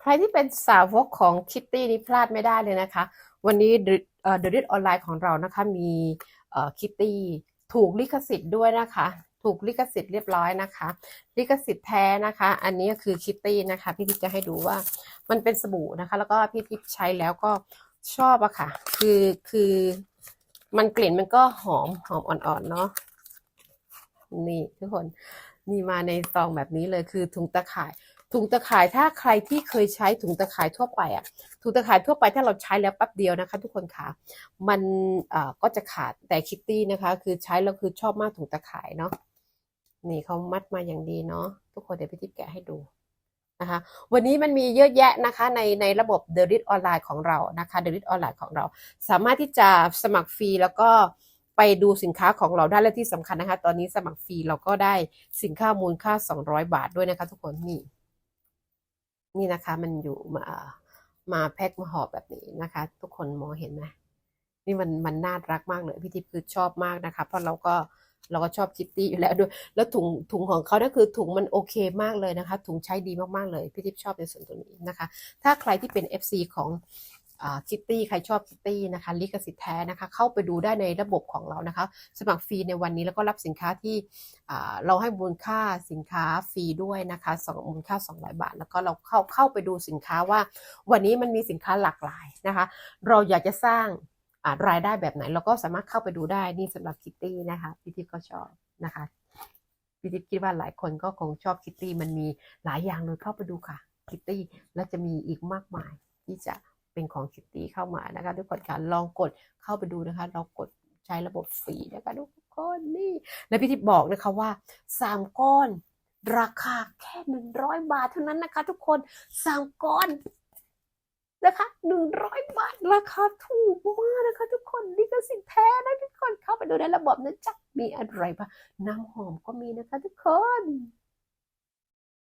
ใครที่เป็นสาวกของคิตตี้นี่พลาดไม่ได้เลยนะคะ วันนี้เดอะดิสออนไลน์ของเรานะคะมีคิตตี้ถูกลิขสิทธิ์ด้วยนะคะ ถูกลิขสิทธิ์เรียบร้อยนะคะ ลิขสิทธิ์แท้นะคะ อันนี้ก็คือคิตตี้นะคะ พี่ทิพจะให้ดูว่ามันเป็นสบู่นะคะ แล้วก็พี่ทิพใช้แล้วก็ชอบอะค่ะ คือคือมันกลิ่นมันก็หอมหอมอ่อนๆเนาะนี่ทุกคนนี่มาในซองแบบนี้เลยคือถุงตะข่าย ถุงตะข่ายถ้าใครที่เคยใช้ถุงตะข่ายทั่วไปอะถุงตะข่ายทั่วไปถ้าเราใช้แล้วแป๊บเดียวนะคะ ทุกคนค่ะมันก็จะขาดแต่คิตตี้นะคะ คือใช้แล้วคือชอบมากถุงตะข่ายเนาะนี่เขามัดมาอย่างดีเนาะทุกคนเดี๋ยวพี่ทิพย์แกะให้ดูนะคะวันนี้มันมีเยอะแยะนะคะในในระบบ The r i t ออนไลน์ของเรานะคะ The r i t ออนไลน์ของเรา สามารถที่จะสมัครฟรีแล้วก็ไปดูสินค้าของเราได้และที่สำคัญนะคะ ตอนนี้สมัครฟรีเราก็ได้สินค้ามูลค่า 200 บาทด้วยนะคะ ทุกคนนี่ นี่นะคะมันอยู่มามาแพ็คมาห่อแบบนี้นะคะ ทุกคนมองเห็นไหมนี่มันมันน่ารักมากเลยพี่ทิพย์คือชอบมากนะคะ เพราะเราก็เราก็ชอบคิตตี้อยู่แล้วด้วย แล้วถุงถุงของเขานั่นคือถุงมันโอเคมากเลยนะคะ ถุงใช้ดีมากๆเลย พี่ทิพย์ชอบในส่วนตัวนี้นะคะ ถ้าใครที่เป็น FC ของ คิตตี้ใครชอบคิตตี้นะคะลิขสิทธิ์แท้นะคะ เข้าไปดูได้ในระบบของเรานะคะ สมัครฟรีในวันนี้แล้วก็รับสินค้าที่อ่าเราให้มูลค่าสินค้าฟรีด้วยนะคะสองมูลค่า 200 บาท แล้วก็เราเข้าเข้าไปดูสินค้าว่า วันนี้มันมีสินค้าหลากหลายนะคะ เราอยากจะสร้างอ่ารายได้แบบไหน เราก็สามารถเข้าไปดูได้นี่สำหรับคิตตี้นะคะพี่ทิพย์ก็ชอบนะคะพี่ทิพย์คิดว่าหลายคนก็คงชอบคิตตี้มันมีหลายอย่างเลยเข้าไปดูค่ะคิตตี้แล้วจะมีอีกมากมายที่จะ เป็นของคิตตี้เข้ามานะคะทุกคนค่ะลองกดเข้าไปดูนะคะลองกดใช้ระบบฟรีนะคะทุกคนนี่และพี่ทิพย์บอกนะคะว่าสามก้อน ราคาแค่หนึ่งร้อยบาทเท่านั้นนะคะ ทุกคนสามก้อนนะคะหนึ่งร้อยบาทราคาถูกมากนะคะ ทุกคนนี่ก็สินแท้นะทุกคนเข้าไปดูในระบบนะจ๊ะมีอะไรบ้างน้ำหอมก็มีนะคะ ทุกคน